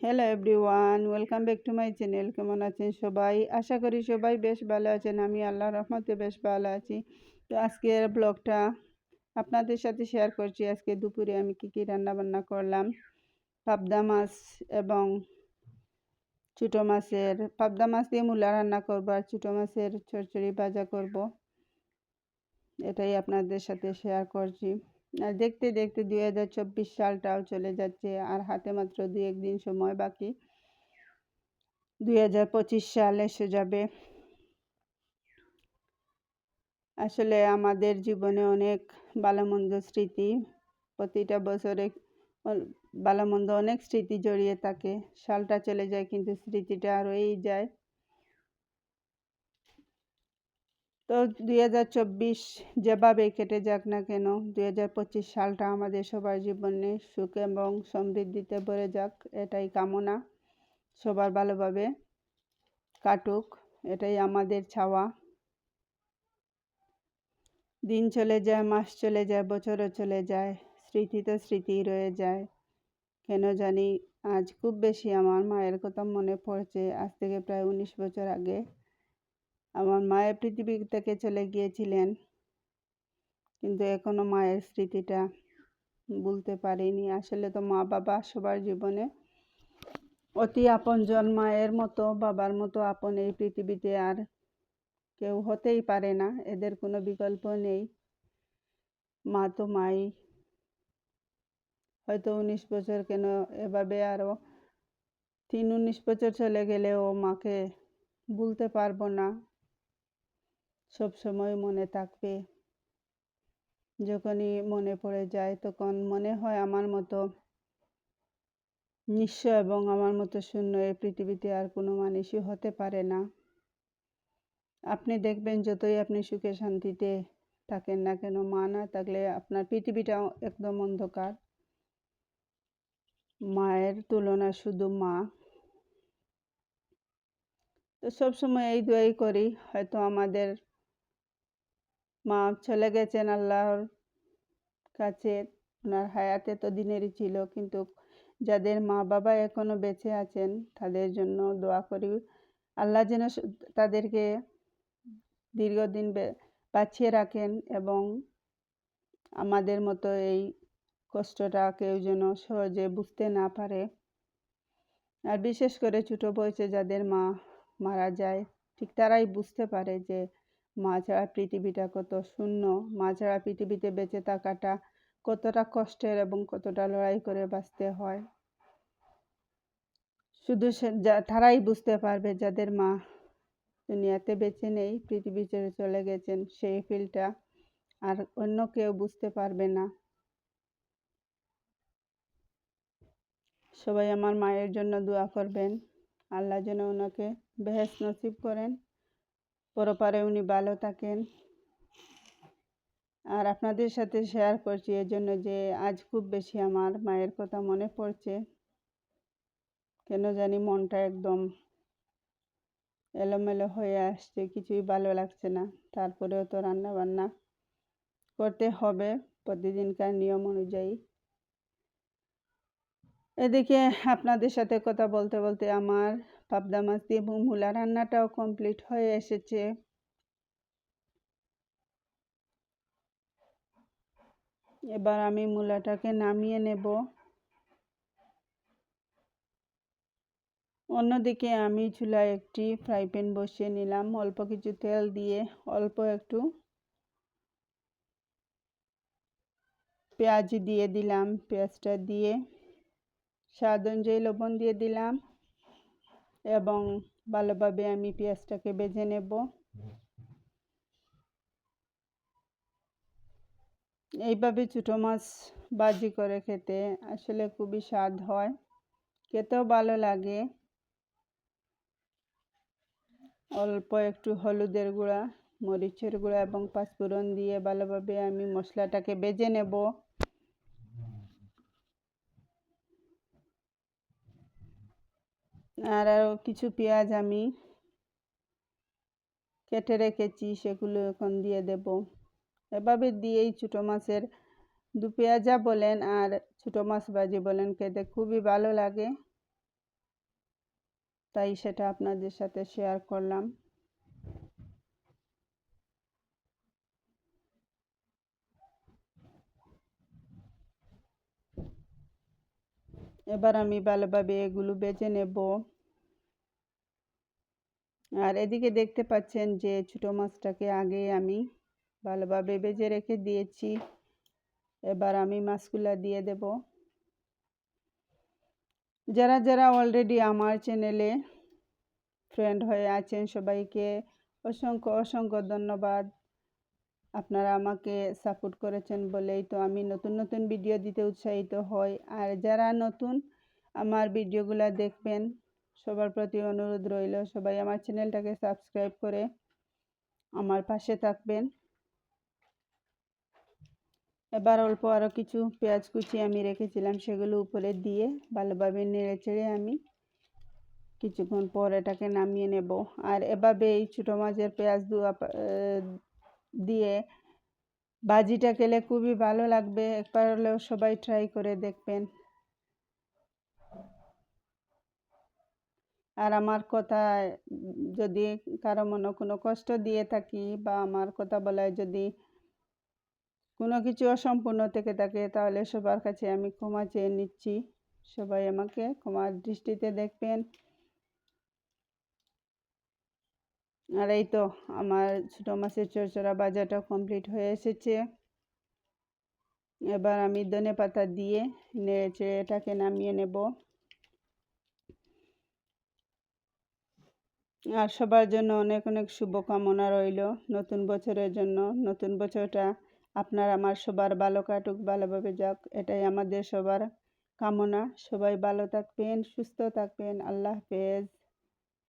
Hello everyone welcome back to my channel কেমন আছেন সবাই? আশা করি সবাই বেশ ভালো আছেন। আমি আল্লাহ রহমতে বেশ ভালো আছি। তো আজকের ব্লগটা আপনাদের সাথে শেয়ার করছি। আজকে দুপুরে আমি কী কী রান্না বান্না করলাম। পাবদা মাছ এবং ছোটো মাছের, পাবদা মাছ দিয়ে মূলা রান্না করব আর ছোটো মাছের চচ্চড়ি ভাজা করব। এটাই আপনাদের সাথে শেয়ার করছি। দেখতে দেখতে দুই হাজার চব্বিশ সালটাও চলে যাচ্ছে আর হাতে মাত্র দুই একদিন সময় বাকি। দুই হাজার পঁচিশ সাল এসে যাবে। আসলে আমাদের জীবনে অনেক ভালো মন্দ স্মৃতি, প্রতিটা বছরে ভালো মন্দ অনেক স্মৃতি জড়িয়ে থাকে। সালটা চলে যায় কিন্তু স্মৃতিটা রয়েই যায়। তো দুই হাজার চব্বিশ যেভাবে কেটে যাক না কেন, দুই হাজার পঁচিশ সালটা আমাদের সবার জীবনে সুখ এবং সমৃদ্ধিতে ভরে যাক, এটাই কামনা। সবার ভালোভাবে কাটুক, এটাই আমাদের ছাওয়া দিন চলে যায়, মাস চলে যায়, বছরও চলে যায়, স্মৃতি তো স্মৃতি রয়ে যায়। কেন জানি আজ খুব বেশি আমার মায়ের কথা মনে পড়ছে, আজ থেকে প্রায় উনিশ বছর আগে। আমার মায়ের পৃথিবী থেকে চলে গিয়েছিলেন। কিন্তু এখনও মায়ের স্মৃতিটা বলতে পারিনি। আসলে তো মা বাবা সবার জীবনে অতি আপনজন। মায়ের মতো, বাবার মতো আপন এই পৃথিবীতে আর কেউ হতেই পারে না। এদের কোনো বিকল্প নেই। মা তো মাই। হয়তো উনিশ বছর কেন এভাবে আরও তিন, উনিশ বছর চলে গেলেও মাকে ভুলতে পারব না। সব সময় মনে থাকবে। যখনই মনে পড়ে যায় তখন মনে হয় আমার মতো নিঃস্ব এবং আমার মতো শূন্য এই পৃথিবীতে আর কোনো মানুষই হতে পারে না। আপনি দেখবেন যতই আপনি সুখে শান্তিতে থাকেন না কেন, মা না থাকলে আপনার পৃথিবীটা একদম অন্ধকার। মায়ের তুলনা শুধু মা। তো সবসময় এই দোয়াই করি, হয়তো আমাদের মা চলে গেছেন আল্লাহর কাছে। ওনার হায়াতে তো দিনেরই ছিল, কিন্তু যাদের মা বাবা এখনও বেঁচে আছেন, তাদের জন্য দোয়া করি। আল্লাহ যেন তাদেরকে দীর্ঘদিন বাঁচিয়ে রাখেন এবং আমাদের মতো এই কষ্টটা কেউ যেন সহজে বুঝতে না পারে। আর বিশেষ করে ছোটো বয়সে যাদের মা মারা যায়, ঠিক তারাই বুঝতে পারে যে মা ছাড়া পৃথিবীটা কত শূন্য মা ছাড়া পৃথিবীতে বেঁচে থাকাটা কতটা কষ্টের এবং কতটা লড়াই করে বাঁচতে হয়। শুধু তারাই বুঝতে পারবে যাদের মা দুনিয়াতে বেঁচে নেই, পৃথিবী ছেড়ে চলে গেছেন, সেই ফিলটা আর অন্য কেউ বুঝতে পারবে না। সবাই আমার মায়ের জন্য দোয়া করবেন, আল্লাহ যেন ওনাকে বেহেস নসিব করেন। পরপারে উনি ভালো থাকেন। আর আপনাদের সাথে শেয়ার করছি এর জন্য যে আজ খুব বেশি আমার মায়ের কথা মনে পড়ছে। কেন জানি মনটা একদম এলোমেলো হয়ে আসছে, কিছুই ভালো লাগছে না। তারপরেও তো রান্না বান্না করতে হবে প্রতিদিনকার নিয়ম অনুযায়ী। এদিকে আপনাদের সাথে কথা বলতে বলতে আমার পাবদা মাছ দিয়ে মূলা রান্নাটাও কমপ্লিট হয়ে এসেছে। এবার আমি মূলাটাকে নামিয়ে নেব। অন্যদিকে আমি চুলায় একটি ফ্রাই প্যান বসিয়ে নিলাম, অল্প কিছু তেল দিয়ে, অল্প একটু পেঁয়াজ দিয়ে দিলাম, পেঁয়াজটা দিয়ে স্বাদ অনুযায়ী লবণ দিয়ে দিলাম। এবং ভালোভাবে আমি পেঁয়াজটাকে বেজে নেব। এইভাবে ছোটো মাছ বাজি করে খেতে আসলে খুবই স্বাদ হয়। খেতেও ভালো লাগে। অল্প একটু হলুদের গুঁড়া, মরিচের গুঁড়া এবং পাঁচফোড়ন দিয়ে ভালোভাবে আমি মশলাটাকে বেজে নেব। আর আরও কিছু পেঁয়াজ আমি কেটে রেখেছি, সেগুলো এখন দিয়ে দেব। এভাবে দিয়েই ছোটো মাছের দু পেঁয়াজা বলেন আর ছোটো মাছ ভাজি বলেন, খেতে খুবই ভালো লাগে। তাই সেটা আপনাদের সাথে শেয়ার করলাম। এবার আমি ভালোভাবে এগুলো বেজে নেব। আর এদিকে দেখতে পাচ্ছেন যে ছোটো মাছটাকে আগে আমি ভালোভাবে বেজে রেখে দিয়েছি। এবার আমি মাছগুলা দিয়ে দেব। যারা যারা অলরেডি আমার চ্যানেলে ফ্রেন্ড হয়ে আছেন, সবাইকে অসংখ্য অসংখ্য ধন্যবাদ। আপনারা আমাকে সাপোর্ট করেছেন বলেই তো আমি নতুন নতুন ভিডিও দিতে উৎসাহিত হই। আর যারা নতুন আমার ভিডিওগুলো দেখবেন, সবার প্রতি অনুরোধ রইল, সবাই আমার চ্যানেলটাকে সাবস্ক্রাইব করে আমার পাশে থাকবেন। এবার অল্প আরও কিছু পেঁয়াজ কুচি আমি রেখেছিলাম, সেগুলো উপরে দিয়ে ভালোভাবে নেড়ে চেড়ে আমি কিছুক্ষণ পর এটাকে নামিয়ে নেব। আর এভাবে এই ছোটো মাছের পেঁয়াজ দিয়ে বাজিটা খেলে খুবই ভালো লাগবে। একবার হলেও সবাই ট্রাই করে দেখবেন। আর আমার কথা, যদি কারও মনে কোনো কষ্ট দিয়ে থাকি বা আমার কথা বলায় যদি কোনো কিছু অসম্পূর্ণ থেকে থাকে, তাহলে সবার কাছে আমি ক্ষমা চেয়ে নিচ্ছি। সবাই আমাকে ক্ষমার দৃষ্টিতে দেখবেন। আর এই তো আমার ছোটো মাছের চরচড়া বাজাটা কমপ্লিট হয়ে এসেছে। এবার আমি ধনে পাতা দিয়ে নেড়ে চেড়ে এটাকে নামিয়ে নেব। আর সবার জন্য অনেক অনেক শুভকামনা রইল নতুন বছরের জন্য। নতুন বছরটা আপনার, আমার সবার ভালো কাটুক, ভালোভাবে যাক, এটাই আমাদের সবার কামনা। সবাই ভালো থাকবেন, সুস্থ থাকবেন। আল্লাহ হাফেজ।